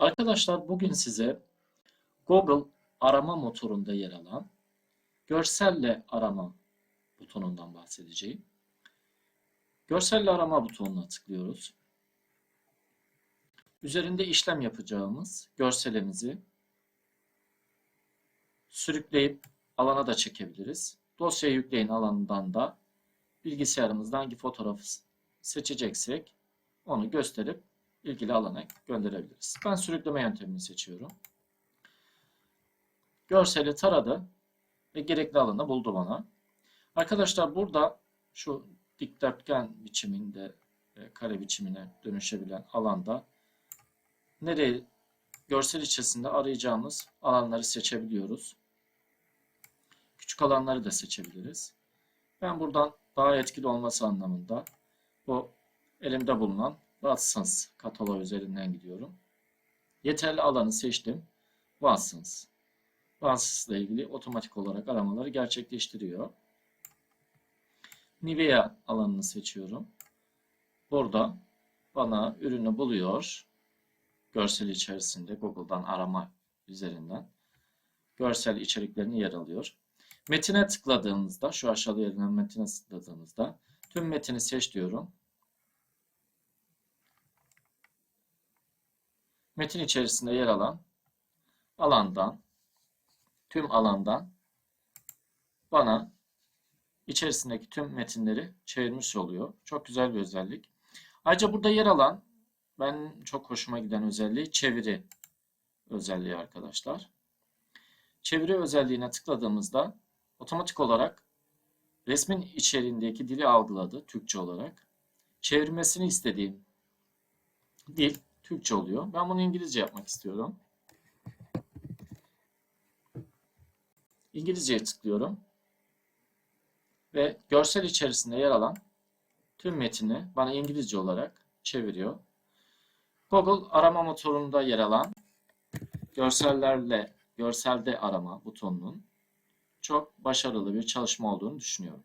Arkadaşlar bugün size Google arama motorunda yer alan görselle arama butonundan bahsedeceğim. Görselle arama butonuna tıklıyoruz. Üzerinde işlem yapacağımız görselimizi sürükleyip alana da çekebiliriz. Dosyayı yükleyin alanından da bilgisayarımızda hangi fotoğrafı seçeceksek onu gösterip ilgili alana gönderebiliriz. Ben sürükleme yöntemini seçiyorum. Görseli taradı ve gerekli alanı buldu bana. Arkadaşlar burada şu dikdörtgen biçiminde e, kare biçimine dönüşebilen alanda nereye görsel içerisinde arayacağımız alanları seçebiliyoruz. Küçük alanları da seçebiliriz. Ben buradan daha etkili olması anlamında bu elimde bulunan Watsons kataloğu üzerinden gidiyorum. Yeterli alanı seçtim. Watsons. Watsons ile ilgili otomatik olarak aramaları gerçekleştiriyor. Nivea alanını seçiyorum. Burada bana ürünü buluyor. Görsel içerisinde Google'dan arama üzerinden görsel içeriklerini yer alıyor. Metine tıkladığımızda, şu aşağıda yer metine tıkladığımızda tüm metini seç diyorum. Metin içerisinde yer alan alandan, tüm alandan bana içerisindeki tüm metinleri çevirmiş oluyor. Çok güzel bir özellik. Ayrıca burada yer alan ben çok hoşuma giden özelliği çeviri özelliği arkadaşlar. Çeviri özelliğine tıkladığımızda otomatik olarak resmin içeriğindeki dili algıladı Türkçe olarak. Çevirmesini istediğim dil Türkçe oluyor. Ben bunu İngilizce yapmak istiyorum. İngilizceye tıklıyorum. Ve görsel içerisinde yer alan tüm metni bana İngilizce olarak çeviriyor. Google arama motorunda yer alan görsellerle görselde arama butonunun çok başarılı bir çalışma olduğunu düşünüyorum.